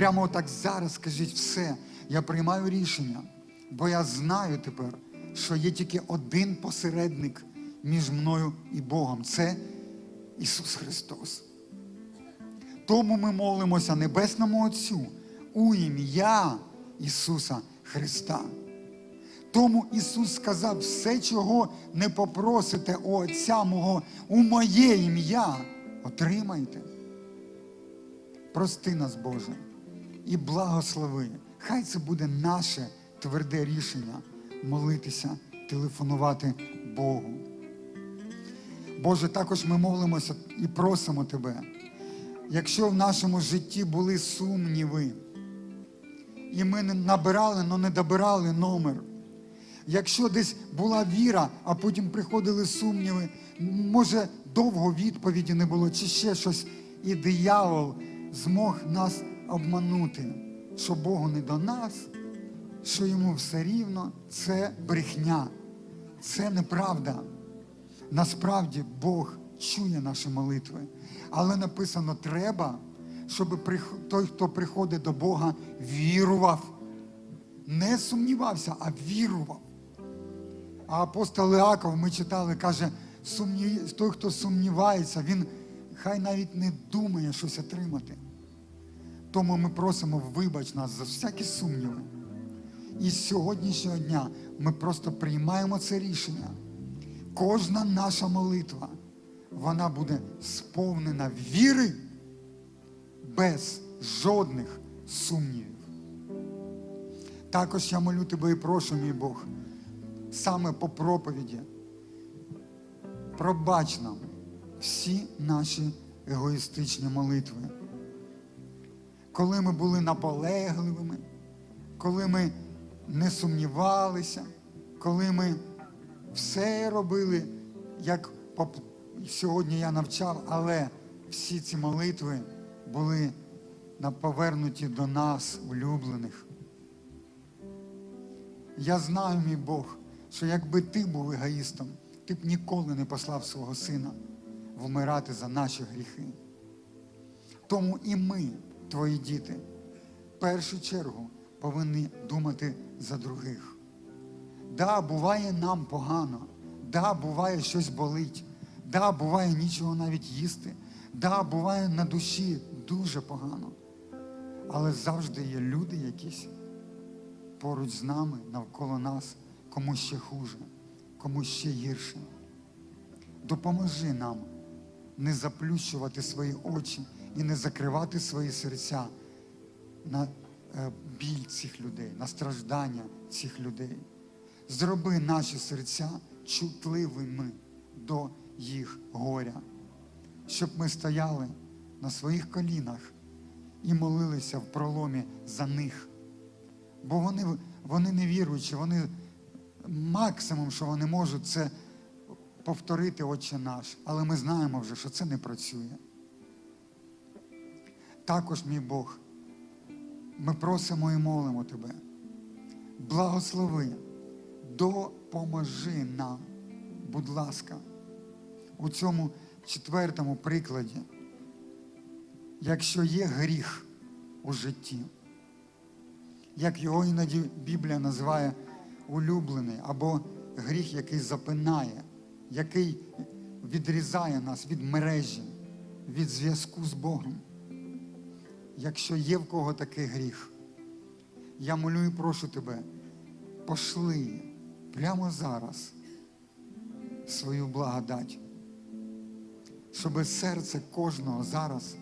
прямо так зараз скажіть все, я приймаю рішення, бо я знаю тепер, що є тільки один посередник між мною і Богом. Це Ісус Христос. Тому ми молимося Небесному Отцю у ім'я Ісуса Христа. Тому Ісус сказав, все, чого не попросите у Отця мого у моє ім'я, отримайте. Прости нас, Боже, і благослови. Хай це буде наше тверде рішення молитися, телефонувати Богу. Боже, також ми молимося і просимо Тебе. Якщо в нашому житті були сумніви, і ми не набирали, але не добирали номер. Якщо десь була віра, а потім приходили сумніви, може довго відповіді не було, чи ще щось, і диявол змог нас обманути, що Богу не до нас, що йому все рівно, це брехня, це неправда. Насправді Бог чує наші молитви. Але написано, треба, щоб той, хто приходить до Бога, вірував. Не сумнівався, а вірував. А апостол Іаков, ми читали, каже, сумні... той, хто сумнівається, він хай навіть не думає щось отримати. Тому ми просимо, вибач нас за всякі сумніви. І з сьогоднішнього дня ми просто приймаємо це рішення. Кожна наша молитва, вона буде сповнена віри без жодних сумнівів. Також я молю тебе і прошу, мій Бог, саме по проповіді. Пробач нам всі наші егоїстичні молитви. Коли ми були наполегливими, коли ми не сумнівалися, коли ми все робили, як сьогодні я навчав, але всі ці молитви були повернуті до нас, улюблених. Я знаю, мій Бог, що якби ти був егоїстом, ти б ніколи не послав свого сина вмирати за наші гріхи. Тому і ми, твої діти, в першу чергу повинні думати за других. Да, буває нам погано, да, буває щось болить, да, буває нічого навіть їсти, да, буває на душі дуже погано. Але завжди є люди якісь поруч з нами, навколо нас, кому ще хуже, кому ще гірше. Допоможи нам не заплющувати свої очі і не закривати свої серця на е, біль цих людей, на страждання цих людей. Зроби наші серця чутливими до їх горя, щоб ми стояли на своїх колінах і молилися в проломі за них. Бо вони, вони не віруючі, вони максимум, що вони можуть, це повторити Отче наш. Але ми знаємо вже, що це не працює. Також, мій Бог, ми просимо і молимо Тебе. Благослови, допоможи нам, будь ласка, у цьому четвертому прикладі, якщо є гріх у житті, як його іноді Біблія називає улюблений, або гріх, який запинає, який відрізає нас від мережі, від зв'язку з Богом. Якщо є в кого такий гріх, я молю і прошу тебе, пошли прямо зараз свою благодать, щоб серце кожного зараз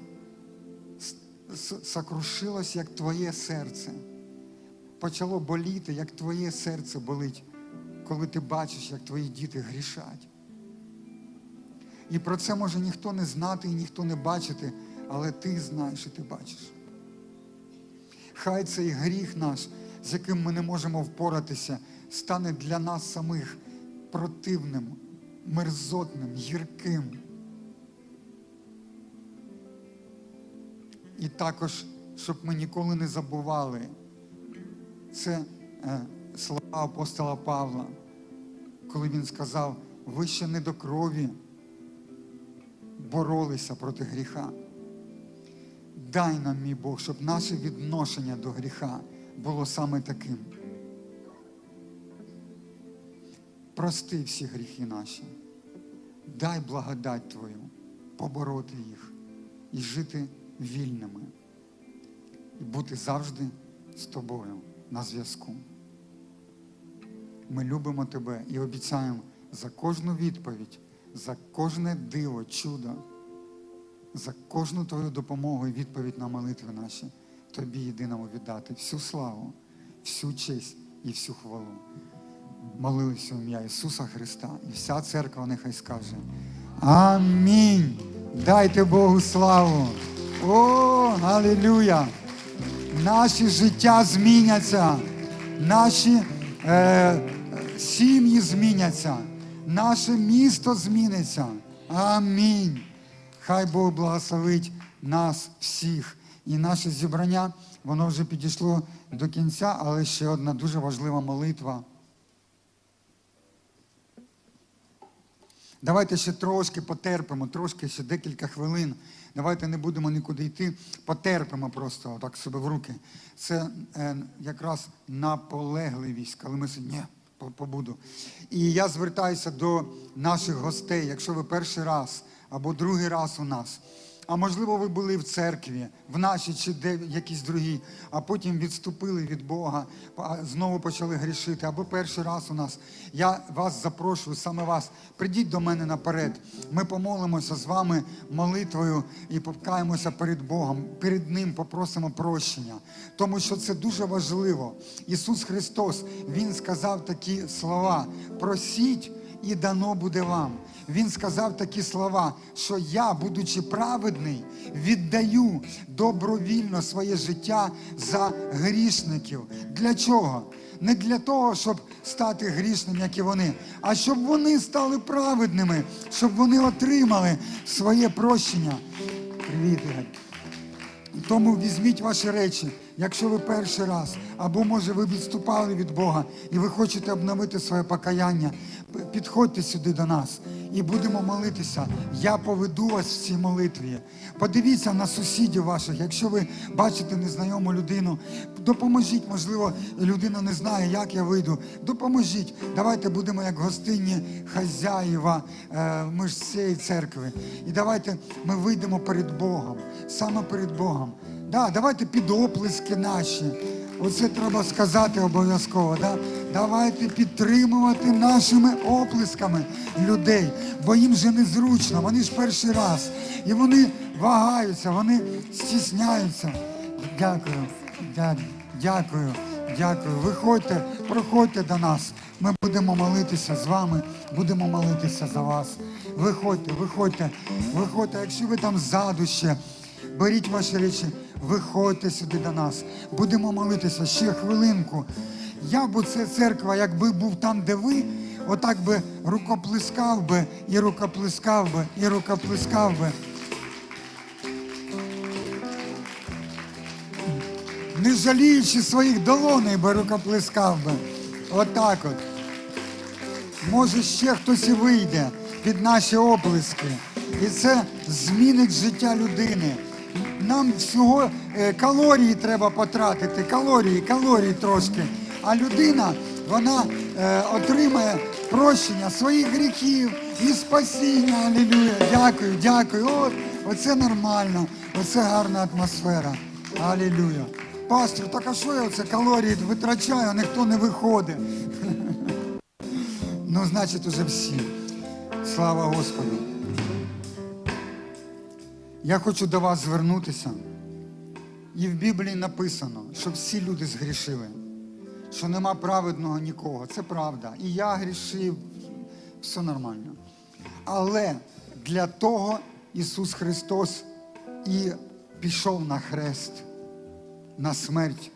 сокрушилось, як твоє серце. Почало боліти, як твоє серце болить, коли ти бачиш, як твої діти грішать. І про це може ніхто не знати і ніхто не бачити, але ти знаєш і ти бачиш. Хай цей гріх наш, з яким ми не можемо впоратися, стане для нас самих противним, мерзотним, гірким. І також, щоб ми ніколи не забували, це е, слова апостола Павла, коли він сказав, ви ще не до крові боролися проти гріха. Дай нам, мій Бог, щоб наше відношення до гріха було саме таким. Прости всі гріхи наші. Дай благодать Твою побороти їх і жити вільними, і бути завжди з тобою на зв'язку. Ми любимо тебе і обіцяємо за кожну відповідь, за кожне диво, чудо, за кожну твою допомогу і відповідь на молитви наші, тобі єдиному віддати всю славу, всю честь і всю хвалу. Молилися в ім'я Ісуса Христа, і вся церква нехай скаже. Амінь. Дайте Богу славу. О, алілюя! Наші життя зміняться, наші е, сім'ї зміняться, наше місто зміниться. Амінь. Хай Бог благословить нас всіх. І наше зібрання, воно вже підійшло до кінця, але ще одна дуже важлива молитва. Давайте ще трошки потерпимо, трошки ще декілька хвилин. Давайте не будемо нікуди йти. Потерпимо просто так себе в руки. Це е, якраз наполегливість, коли ми сидимо, ні, побуду. І я звертаюся до наших гостей, якщо ви перший раз або другий раз у нас. А можливо, ви були в церкві, в нашій чи де в якійсь другій, а потім відступили від Бога, знову почали грішити. Або перший раз у нас. Я вас запрошую, саме вас. Придіть до мене наперед. Ми помолимося з вами молитвою і покаємося перед Богом. Перед Ним попросимо прощення. Тому що це дуже важливо. Ісус Христос, Він сказав такі слова: просіть і дано буде вам. Він сказав такі слова, що я, будучи праведний, віддаю добровільно своє життя за грішників. Для чого? Не для того, щоб стати грішним, як і вони, а щоб вони стали праведними, щоб вони отримали своє прощення. Привіт, Ігор. Тому візьміть ваші речі, якщо ви перший раз, або може ви відступали від Бога і ви хочете обновити своє покаяння, підходьте сюди до нас і будемо молитися. Я поведу вас в цій молитві. Подивіться на сусідів ваших, якщо ви бачите незнайому людину, допоможіть, можливо, людина не знає, як я вийду. Допоможіть. Давайте будемо як гостинні хазяїва. е, Ми ж цієї церкви. І давайте ми вийдемо перед Богом, саме перед Богом. Да, давайте під оплески наші. Оце треба сказати обов'язково. Да? Давайте підтримувати нашими оплесками людей, бо їм же незручно, вони ж перший раз. І вони вагаються, вони стісняються. Дякую, дякую, дякую. Виходьте, проходьте до нас. Ми будемо молитися з вами, будемо молитися за вас. Виходьте, виходьте, виходьте. Якщо ви там ззаду ще, беріть ваші речі, виходьте сюди до нас. Будемо молитися ще хвилинку. Я б це церква, якби був там, де ви, отак би рукоплескав би, і рукоплескав би, і рукоплескав би. не жаліючи своїх долоней, би рукоплескав би. Отак от. Може, ще хтось і вийде під наші оплески. І це змінить життя людини. Нам всього е, калорії треба потратити, калорії, калорії трошки. А людина, вона е, отримає прощення своїх гріхів і спасіння. Алілюя. Дякую, дякую. От, оце нормально, оце гарна атмосфера. Алілюя. Пастор, так а що я оце калорії витрачаю, а ніхто не виходить. Ну, значить, уже всі. Слава Господу. Я хочу до вас звернутися. І в Біблії написано, що всі люди згрішили, що нема праведного нікого. Це правда. І я грішив, все нормально. Але для того Ісус Христос і пішов на хрест, на смерть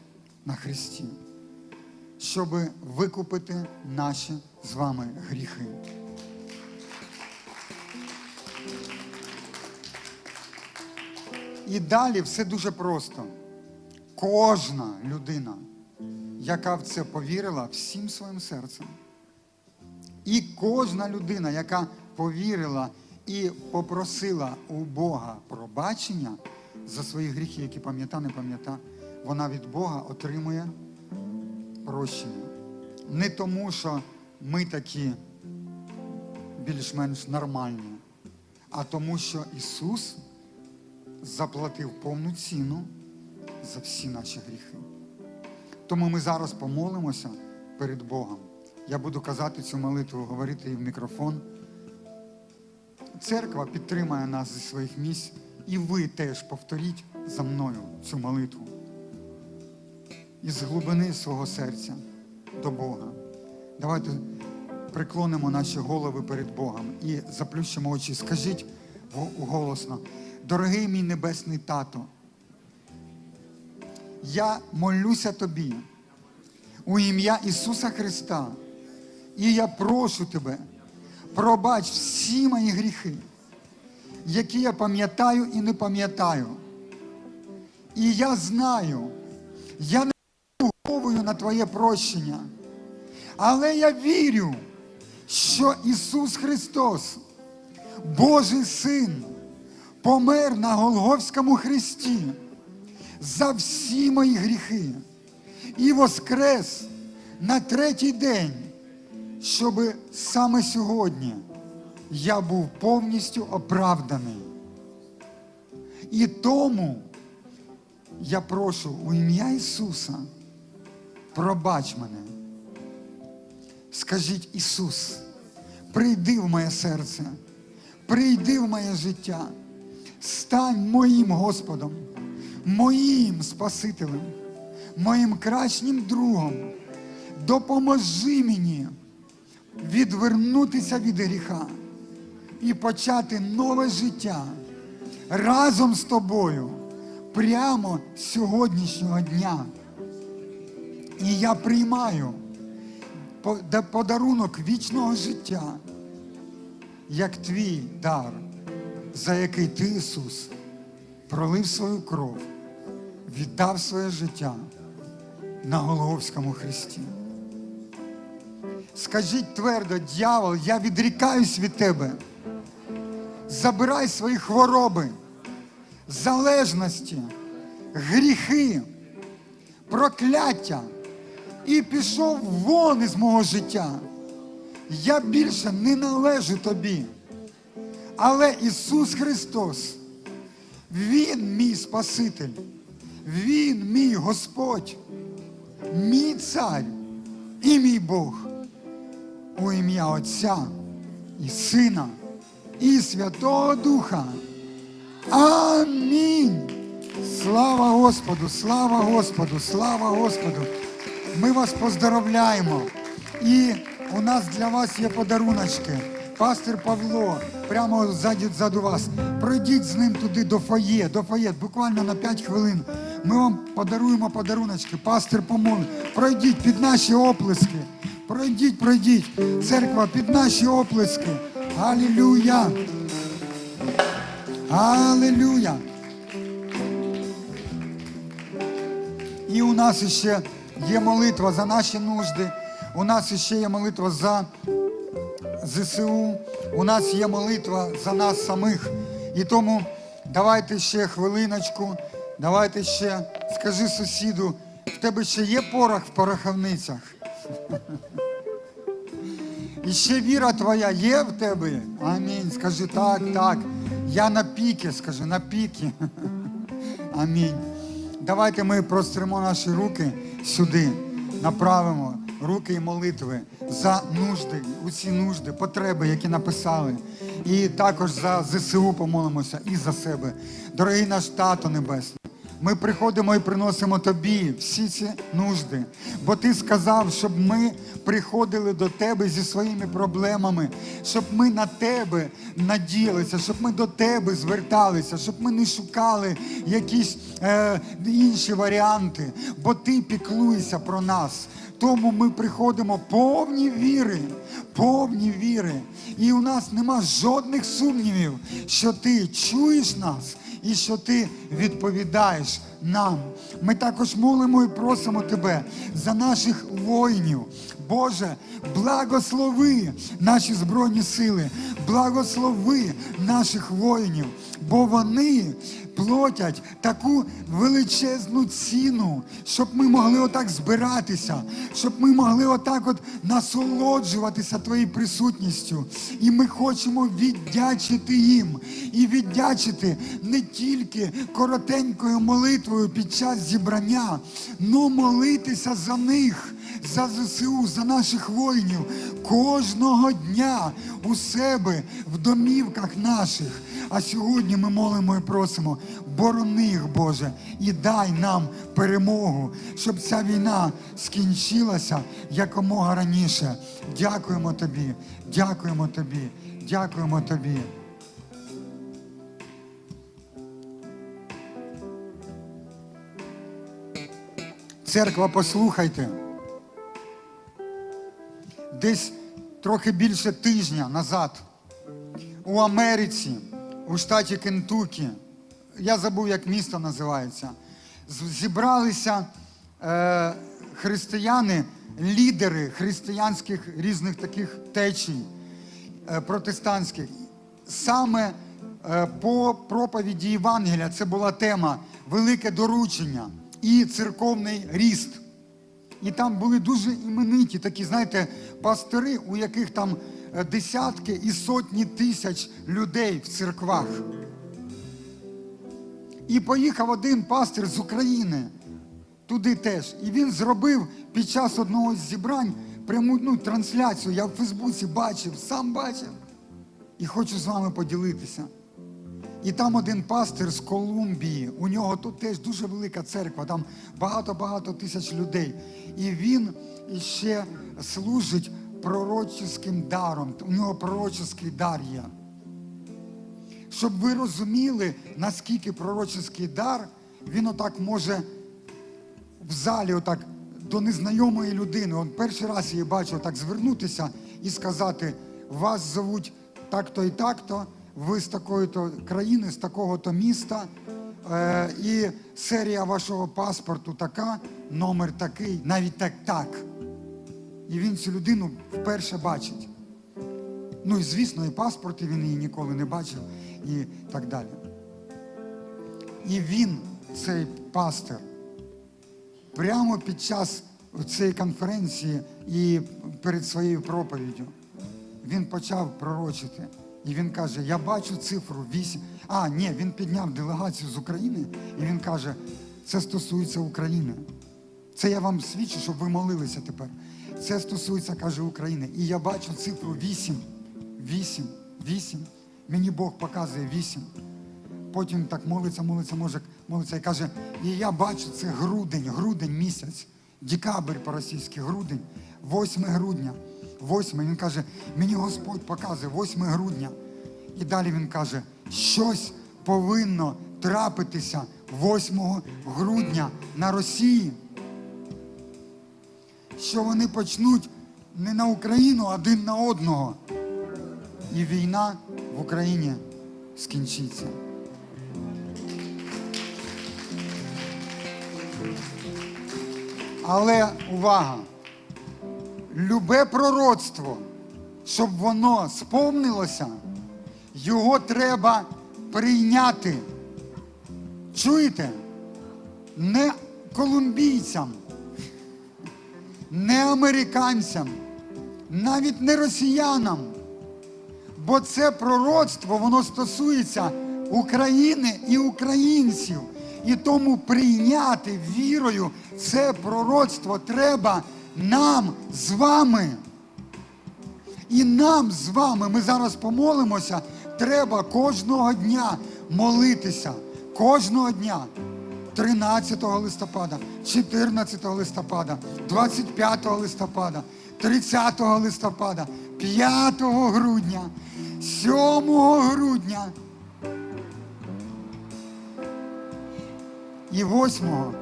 на Христі, щоб викупити наші з вами гріхи. І далі все дуже просто. Кожна людина, яка в це повірила всім своїм серцем, і кожна людина, яка повірила і попросила у Бога пробачення, за свої гріхи, які пам'ята, не пам'ята, вона від Бога отримує прощення. Не тому, що ми такі більш-менш нормальні, а тому, що Ісус заплатив повну ціну за всі наші гріхи. Тому ми зараз помолимося перед Богом. Я буду казати цю молитву, говорити її в мікрофон. Церква підтримає нас зі своїх місць, і ви теж повторіть за мною цю молитву. Із глибини свого серця до Бога. Давайте приклонимо наші голови перед Богом і заплющимо очі. Скажіть голосно, дорогий мій небесний тато, я молюся тобі у ім'я Ісуса Христа. І я прошу тебе, пробач всі мої гріхи, які я пам'ятаю і не пам'ятаю. І я знаю, я не заслуговую на Твоє прощення, але я вірю, що Ісус Христос, Божий Син, помер на Голговському хресті за всі мої гріхи і воскрес на третій день, щоб саме сьогодні я був повністю оправданий. І тому я прошу у ім'я Ісуса, пробач мене. Скажіть Ісус, прийди в моє серце, прийди в моє життя, стань моїм Господом, моїм Спасителем, моїм кращим другом. Допоможи мені відвернутися від гріха і почати нове життя разом з тобою прямо з сьогоднішнього дня. І я приймаю подарунок вічного життя, як твій дар, за який ти, Ісус, пролив свою кров, віддав своє життя на Голговському хресті. Скажіть твердо, дьявол, я відрікаюсь від тебе. Забирай свої хвороби, залежності, гріхи, прокляття і пішов вон із мого життя. Я більше не належу тобі. Але Ісус Христос, Він мій Спаситель, Він мій Господь, мій цар і мій Бог. У ім'я Отця і Сина і Святого Духа. Амінь. Слава Господу, слава Господу, слава Господу. Ми вас поздоровляємо. І у нас для вас є подаруночки. Пастор Павло, прямо ззаду вас. Пройдіть з ним туди до фоє, до фоє, буквально на 5 хвилин. Ми вам подаруємо подаруночки. Пастор помолить. Пройдіть під наші оплески. Пройдіть, пройдіть. Церква під наші оплески. Алілюя. Алілюя. І у нас ще є молитва за наші нужди. У нас ще є молитва за ЗСУ. У нас є молитва за нас самих. І тому давайте ще хвилиночку. Давайте ще скажи сусіду, в тебе ще є порох в пороховницях. І ще віра твоя є в тебе? Амінь. Скажи так, так. Я на піки, скажи, на піки. Амінь. Давайте ми простримо наші руки сюди, направимо руки і молитви за нужди, усі нужди, потреби, які написали. І також за ЗСУ помолимося і за себе. Дорогий наш тато Небесний. Ми приходимо і приносимо тобі всі ці нужди, бо ти сказав, щоб ми приходили до тебе зі своїми проблемами, щоб ми на тебе надіялися, щоб ми до тебе зверталися, щоб ми не шукали якісь е, інші варіанти, бо ти піклуєшся про нас. Тому ми приходимо повні віри, повні віри. І у нас нема жодних сумнівів, що ти чуєш нас і що ти відповідаєш нам. Ми також молимо і просимо Тебе за наших воїнів. Боже, благослови наші Збройні сили, благослови наших воїнів, бо вони платять таку величезну ціну, щоб ми могли отак збиратися, щоб ми могли отак от насолоджуватися Твоєю присутністю. І ми хочемо віддячити їм і віддячити не тільки коротенькою молитвою під час зібрання, но молитися за них за ЗСУ, за наших воїнів кожного дня у себе в домівках наших. А сьогодні ми молимо і просимо, борони їх, Боже, і дай нам перемогу, щоб ця війна скінчилася якомога раніше. Дякуємо тобі, дякуємо тобі, дякуємо тобі. Церква, послухайте. Десь трохи більше тижня назад у Америці, у штаті Кентукі, я забув, як місто називається, зібралися е, християни, лідери християнських різних таких течій е, протестантських. Саме е, по проповіді Євангелія це була тема Велике доручення і церковний ріст. І там були дуже імениті такі, знаєте, пастори, у яких там е, десятки і сотні тисяч людей в церквах. І поїхав один пастир з України туди теж. І він зробив під час одного з зібрань пряму ну, трансляцію. Я в Фейсбуці бачив, сам бачив. І хочу з вами поділитися. І там один пастир з Колумбії, у нього тут теж дуже велика церква, там багато-багато тисяч людей. І він ще служить пророческим даром. У нього пророческий дар є. Щоб ви розуміли, наскільки пророческий дар, він отак може в залі, отак до незнайомої людини. Он перший раз її бачив, так звернутися і сказати: вас зовуть так-то і так-то, ви з такої-то країни, з такого-то міста, е, і серія вашого паспорту така, номер такий, навіть так так. І він цю людину вперше бачить. Ну і звісно, і паспорти він її ніколи не бачив, і так далі. І він, цей пастир, прямо під час цієї конференції і перед своєю проповіддю він почав пророчити. І він каже: Я бачу цифру 8. А, ні, він підняв делегацію з України, і він каже, це стосується України. Це я вам свідчу, щоб ви молилися тепер. Це стосується, каже, України. І я бачу цифру 8. 8, 8. Мені Бог показує 8. Потім так молиться, молиться, може, молиться і каже, і я бачу, це грудень, грудень місяць, декабрь по-російськи, грудень, 8 грудня. 8, він каже, мені Господь показує 8 грудня. І далі він каже, щось повинно трапитися 8 грудня на Росії. Що вони почнуть не на Україну один на одного. І війна в Україні скінчиться. Але увага! Любе пророцтво, щоб воно сповнилося, його треба прийняти. Чуєте? Не колумбійцям, не американцям, навіть не росіянам. Бо це пророцтво, воно стосується України і українців. І тому прийняти вірою це пророцтво треба нам з вами. І нам з вами, ми зараз помолимося, треба кожного дня молитися. Кожного дня. 13 листопада, 14 листопада, 25 листопада, 30 листопада, 5 грудня, 7 грудня і 8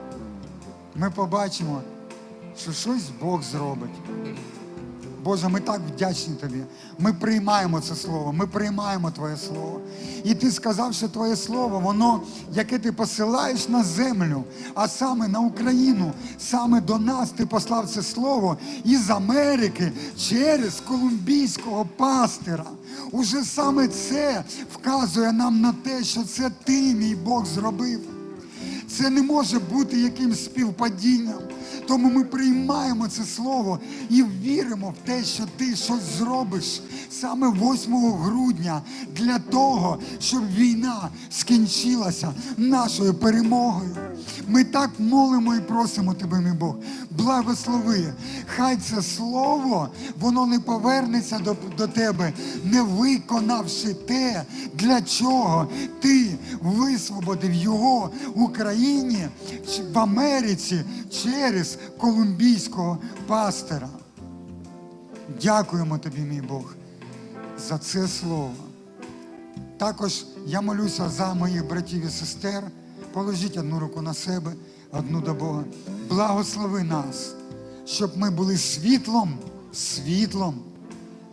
ми побачимо, що щось Бог зробить. Боже, ми так вдячні Тобі. Ми приймаємо це слово, ми приймаємо Твоє Слово. І Ти сказав, що Твоє Слово, воно, яке ти посилаєш на землю, а саме на Україну, саме до нас ти послав це слово із Америки через колумбійського пастира. Уже саме це вказує нам на те, що це ти, мій Бог, зробив. Це не може бути якимсь співпадінням. Тому ми приймаємо це слово і віримо в те, що ти щось зробиш саме 8 грудня для того, щоб війна скінчилася нашою перемогою. Ми так молимо і просимо тебе, мій Бог. Благослови. Хай це слово, воно не повернеться до, до тебе, не виконавши те, для чого ти висвободив його в Україні, в Америці через колумбійського пастора. Дякуємо тобі, мій Бог, за це слово. Також я молюся за моїх братів і сестер. Положіть одну руку на себе, одну до Бога. Благослови нас, щоб ми були світлом, світлом,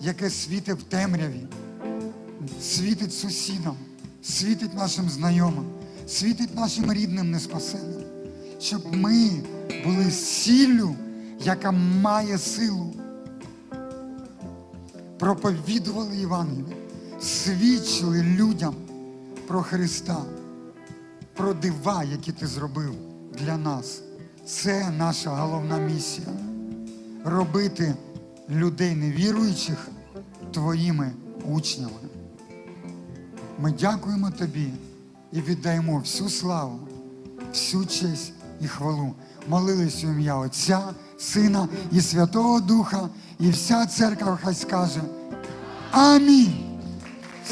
яке світить в темряві, світить сусідам, світить нашим знайомим, світить нашим рідним неспасенним. Щоб ми були сіллю, яка має силу проповідували Євангеліє, свідчили людям про Христа, про дива, які ти зробив для нас. Це наша головна місія робити людей невіруючих твоїми учнями. Ми дякуємо тобі і віддаємо всю славу, всю честь і хвалу. Молились у ім'я Отця, Сина і Святого Духа, і вся церква хай скаже Амінь.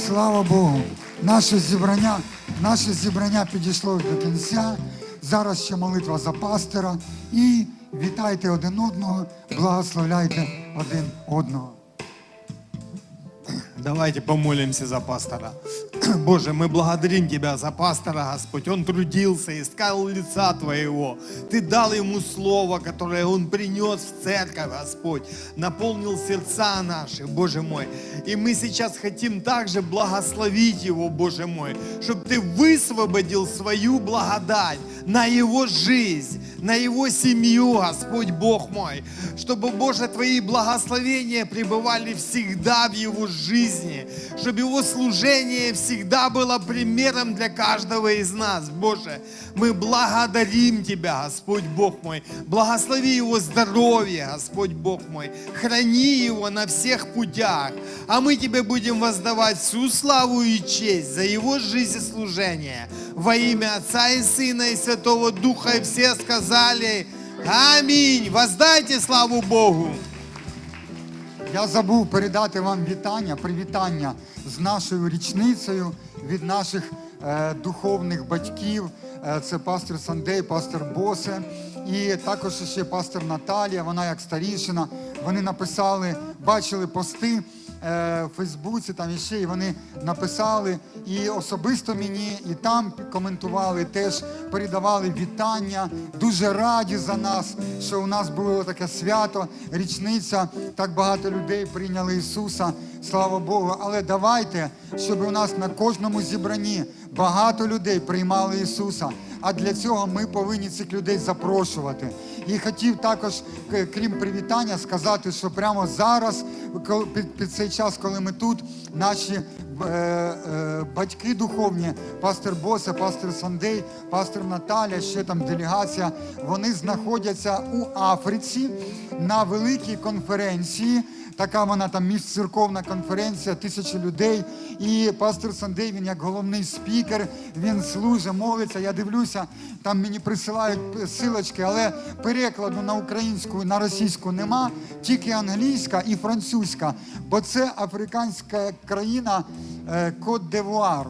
Слава Богу! Наше зібрання, наше зібрання підійшло до кінця. Зараз ще молитва за пастора. І вітайте один одного, благословляйте один одного. Давайте помолимся за пастора. Боже, мы благодарим Тебя за пастора, Господь. Он трудился, искал лица Твоего. Ты дал ему слово, которое он принес в церковь, Господь. Наполнил сердца наши, Боже мой. И мы сейчас хотим также благословить его, Боже мой, чтобы Ты высвободил свою благодать на его жизнь, на его семью, Господь Бог мой. Чтобы, Боже, Твои благословения пребывали всегда в его жизни. Чтобы его служение всегда было примером для каждого из нас, Боже. Мы благодарим Тебя, Господь Бог мой. Благослови его здоровье, Господь Бог мой. Храни его на всех путях. А мы Тебе будем воздавать всю славу и честь за его жизнь и служение. Во имя Отца и Сына и Святого Духа. И все сказали Аминь. Воздайте славу Богу. Я забув передати вам вітання, привітання з нашою річницею від наших е, духовних батьків. Е, це пастор Сандей, пастор Босе, і також ще пастор Наталія. Вона як старішина. Вони написали, бачили пости в Фейсбуці, там іще, і вони написали і особисто мені, і там коментували, теж передавали вітання. Дуже раді за нас, що у нас було таке свято, річниця. Так багато людей прийняли Ісуса. Слава Богу. Але давайте, щоб у нас на кожному зібранні багато людей приймали Ісуса. А для цього ми повинні цих людей запрошувати. І хотів також, крім привітання, сказати, що прямо зараз, під, під цей час, коли ми тут, наші е, е, батьки духовні, пастор Босе, пастор Сандей, пастор Наталя, ще там делегація, вони знаходяться у Африці на великій конференції. Така вона там міжцерковна конференція, тисячі людей. І пастор Сандей, він як головний спікер, він служить, молиться. Я дивлюся, там мені присилають силочки, але перекладу на українську, на російську нема, тільки англійська і французька, бо це африканська країна е, Кот-де-Вуар.